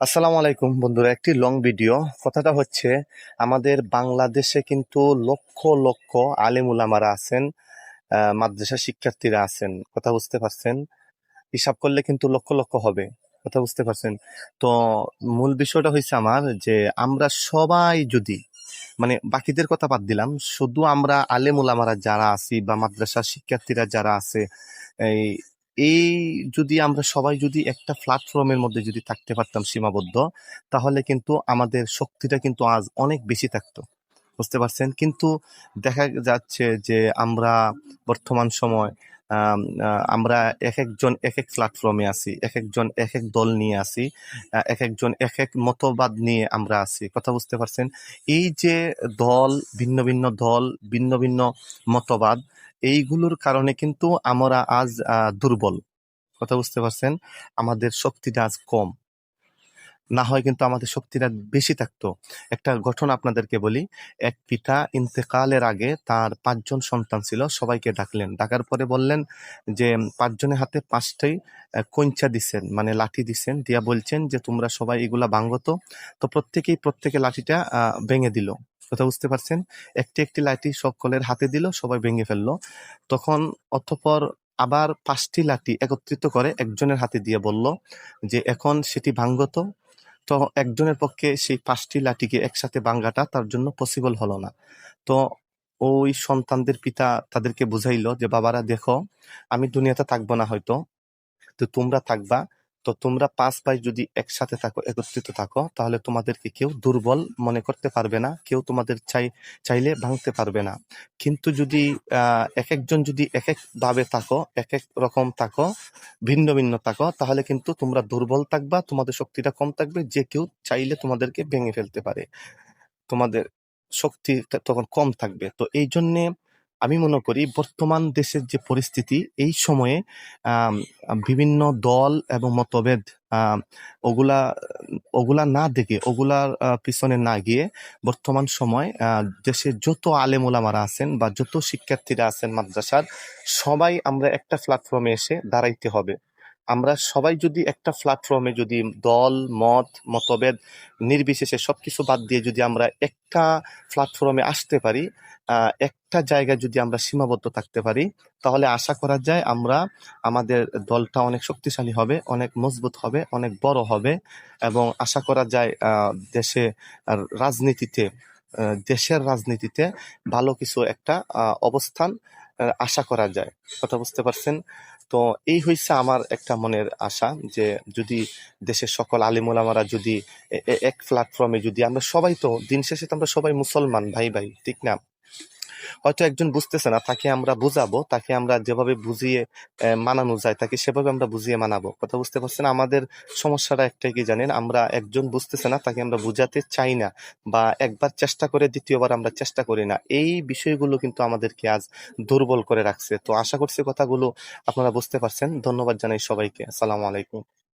আসসালামু আলাইকুম বন্ধুরা, একটি লং ভিডিও কথাটা হচ্ছে, আমাদের বাংলাদেশে কিন্তু লক্ষ লক্ষ আলেম উলামারা আছেন মাদ্রাসা শিক্ষার্থীরা আছেন। কথা বুঝতে পারছেন? হিসাব করলে কিন্তু লক্ষ লক্ষ হবে। কথা বুঝতে পারছেন? তো মূল বিষয়টা হয়েছে আমার যে, আমরা সবাই যদি মানে বাকিদের কথা বাদ দিলাম, শুধু আমরা আলেম উলামারা যারা আছি বা মাদ্রাসা শিক্ষার্থীরা যারা আছে, এই এই যদি আমরা সবাই যদি একটা প্ল্যাটফর্মের মধ্যে যদি থাকতে পারতাম সীমাবদ্ধ, তাহলে কিন্তু আমাদের শক্তিটা কিন্তু আজ অনেক বেশি থাকতো। বুঝতে পারছেন? কিন্তু দেখা যাচ্ছে যে আমরা বর্তমান সময় আমরা এক একজন এক এক প্ল্যাটফর্মে আছি এক একজন এক এক দল নিয়ে আছি এক একজন এক এক মতবাদ নিয়ে আমরা আছি। কথা বুঝতে পারছেন? এই যে দল, ভিন্ন ভিন্ন দল, ভিন্ন ভিন্ন মতবাদ, এইগুলোর কারণে কিন্তু আমরা আজ দুর্বল। কথা বুঝতে পারছেন? আমাদের শক্তিটা আজ কম। না হয় কিন্তু আমাদের শক্তিটা বেশি থাকতো। একটা ঘটনা আপনাদেরকে বলি, এক পিতা ইন্তেকালের আগে তার পাঁচজন সন্তান ছিল, সবাইকে ডাকলেন। ডাকার পরে বললেন যে, পাঁচজনের হাতে পাঁচটাই কঞ্চা দিছেন মানে লাঠি দিছেন। দিয়া বলছেন যে, তোমরা সবাই এগুলা ভাঙ্গতো তো। প্রত্যেকেই প্রত্যেকে লাঠিটা ভেঙে দিল। কথা বুঝতে পারছেন? একটি একটি লাঠি সকলের হাতে দিল, সবাই ভেঙে ফেলল। তখন অতঃপর আবার পাঁচটি লাঠি একত্রিত করে একজনের হাতে দিয়ে বলল যে, এখন সেটি ভাঙ্গত তো একজনের পক্ষে সেই পাঁচটি লাঠিকে একসাথে ভাঙ্গাটা তার জন্য পসিবল হলো না। তো ওই সন্তানদের পিতা তাদেরকে বুঝাইলো যে, বাবারা, দেখো, আমি দুনিয়াতে থাকব না হয়তো। তো তোমরা থাকবা তো তোমরা পাঁচ ভাই যদি একসাথে থাকো, একত্রিত থাকো, তাহলে তোমাদেরকে কেউ দুর্বল মনে করতে পারবে না, কেউ তোমাদের চাই, চাইলে ভাঙতে পারবে না। কিন্তু যদি এক একজন যদি এক এক ভাবে থাকো এক এক রকম থাকো, ভিন্ন ভিন্ন থাকো, তাহলে কিন্তু তোমরা দুর্বল থাকবা, তোমাদের শক্তিটা কম থাকবে, যে কেউ চাইলে তোমাদেরকে ভেঙে ফেলতে পারে। তোমাদের শক্তি তখন কম থাকবে। তো এই জন্যে আমি মনে করি বর্তমান দেশের যে পরিস্থিতি, এই সময়ে বিভিন্ন দল এবং মতভেদ ওগুলা ওগুলা না দেখে, ওগুলার পিছনে না গিয়ে বর্তমান সময় দেশে যত আলে মোলামারা আছেন বা যত শিক্ষার্থীরা আছেন মাদ্রাসার, সবাই আমরা একটা প্ল্যাটফর্মে এসে দাঁড়াইতে হবে। আমরা সবাই যদি একটা প্ল্যাটফর্মে যদি দল, মত, মতভেদ, নির্বিশেষে সব কিছু বাদ দিয়ে যদি আমরা একটা প্ল্যাটফর্মে আসতে পারি একটা জায়গায় যদি আমরা সীমাবদ্ধ থাকতে পারি, তাহলে আশা করা যায় আমরা আমাদের দলটা অনেক শক্তিশালী হবে, অনেক মজবুত হবে, অনেক বড় হবে এবং আশা করা যায় দেশে রাজনীতিতে দেশের রাজনীতিতে ভালো কিছু একটা অবস্থান আশা করা যায়। কথা বুঝতে পারছেন? তো এই হয়েছে আমার একটা মনের আশা যে যদি দেশের সকল আলিমুলামারা যদি এক প্ল্যাটফর্মে যদি আমরা সবাই তো দিন শেষে তো আমরা সবাই মুসলমান, ভাই ভাই, ঠিক না? হয়তো একজন বুঝতেছে না, তাকে আমরা বুঝাবো, তাকে আমরা যেভাবে বুঝিয়ে মানানো যায়, তাকে সেভাবে আমরা বুঝিয়ে মানাবো। কথা বুঝতে পারছেন? আমাদের সমস্যাটা একটাই কি জানেন? আমরা একজন বুঝতেছে না, তাকে আমরা বুঝাতে চাই না বা একবার চেষ্টা করে দ্বিতীয়বার আমরা চেষ্টা করি না। এই বিষয়গুলো কিন্তু আমাদেরকে আজ দুর্বল করে রাখছে। তো আশা করছি কথাগুলো আপনারা বুঝতে পারছেন। ধন্যবাদ জানাই সবাইকে। আসসালামু আলাইকুম।